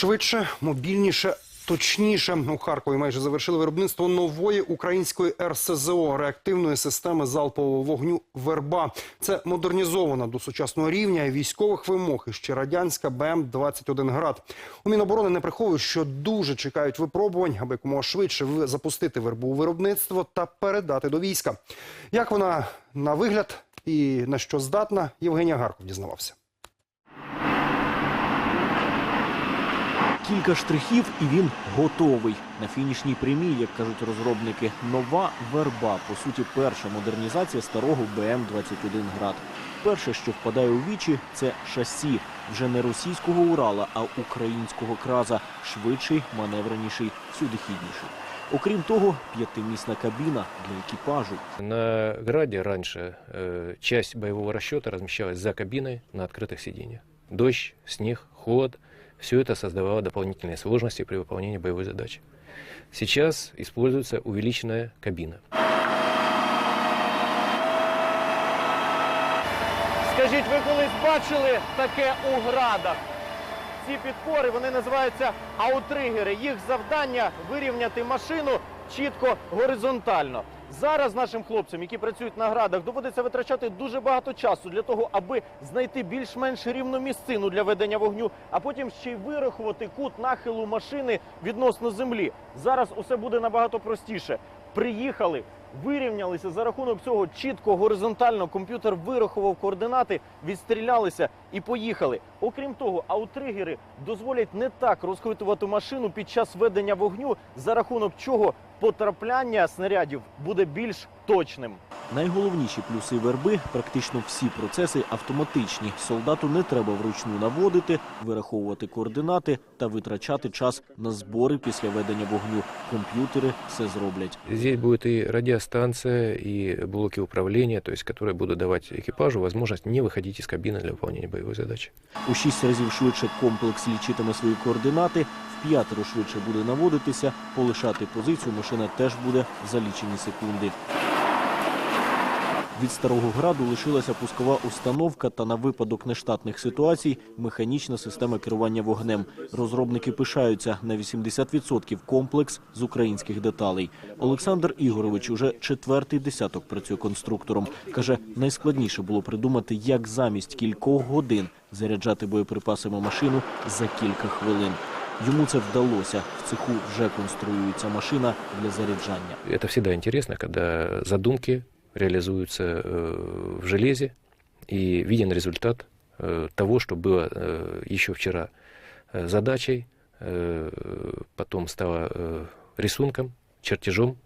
Швидше, мобільніше, точніше. У Харкові майже завершили виробництво нової української РСЗО реактивної системи залпового вогню Верба. Це модернізована до сучасного рівня військових вимог і ще радянська БМ-21 град. У Міноборони не приховують, що дуже чекають випробувань, аби якомога швидше ви- запустити вербу у виробництво та передати до війська. Як вона на вигляд і на що здатна, Євгенія Гарков дізнавався. Кілька штрихів і він готовий. На фінішній прямій, як кажуть розробники, нова верба, по суті, перша модернізація старого БМ-21 град. Перше, що впадає у вічі, це шасі вже не російського Урала, а українського краза, швидший, маневреніший, всюдихідніший. Окрім того, п'ятимісна кабіна для екіпажу. На «Граде» раньше э, часть боевого расчета размещалась за кабиной на открытых сиденьях. Дождь, снег, холод – все это создавало дополнительные сложности при выполнении боевой задачи. Сейчас используется увеличенная кабина. Скажіть, ви колись бачили таке у градах? Ці підпори вони називаються аутригери. Їх завдання вирівняти машину чітко горизонтально. Зараз нашим хлопцям, які працюють на градах, доводиться витрачати дуже багато часу для того, аби знайти більш-менш рівну місцину для ведення вогню, а потім ще й вирахувати кут нахилу машини відносно землі. Зараз усе буде набагато простіше. Приїхали, вирівнялися за рахунок цього чітко горизонтально. Комп'ютер вирахував координати, відстрілялися і поїхали. Окрім того, аутригери дозволять не так розхитувати машину під час ведення вогню, за рахунок чого потрапляння снарядів буде більш точним. Найголовніші плюси верби практично всі процеси автоматичні. Солдату не треба вручну наводити, вираховувати координати та витрачати час на збори після ведення вогню. Комп'ютери все зроблять. Здесь будет и радиостанция, и блоки управления, то есть которые будут давать экипажу возможность не выходить из кабины для выполнения боевой задачи. У шість разів швидше комплекс лічитиме свої координати, в п'ятеро швидше буде наводитися, полишати позицію машина теж буде за лічені секунди. Від старого граду лишилася пускова установка та на випадок нештатних ситуацій механічна система керування вогнем. Розробники пишаються на 80% комплекс з українських деталей. Олександр Ігорович уже четвертий десяток працює конструктором. каже, найскладніше було придумати, як замість кількох годин заряджати боєприпасами машину за кілька хвилин. Йому це вдалося. В цеху вже конструюється машина для заряджання. Это всегда интересно, когда задумки реализуются э, в железе и виден результат э, того, что было э, еще вчера э, задачей, э, потом стало э, рисунком, чертежом, э,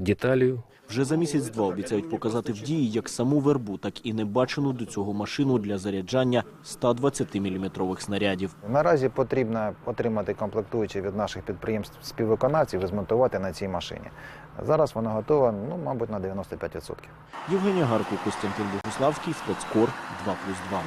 деталью, Вже за місяць-два обіцяють показати в дії як саму вербу, так і небачену до цього машину для заряджання 120-мм снарядів. Наразі потрібно отримати комплектуючі від наших підприємств співвиконавців і змонтувати на цій машині. Зараз вона готова, ну, мабуть, на 95%. Євгенія Гарко, Костянтин Богуславський, спецкор 2+,2.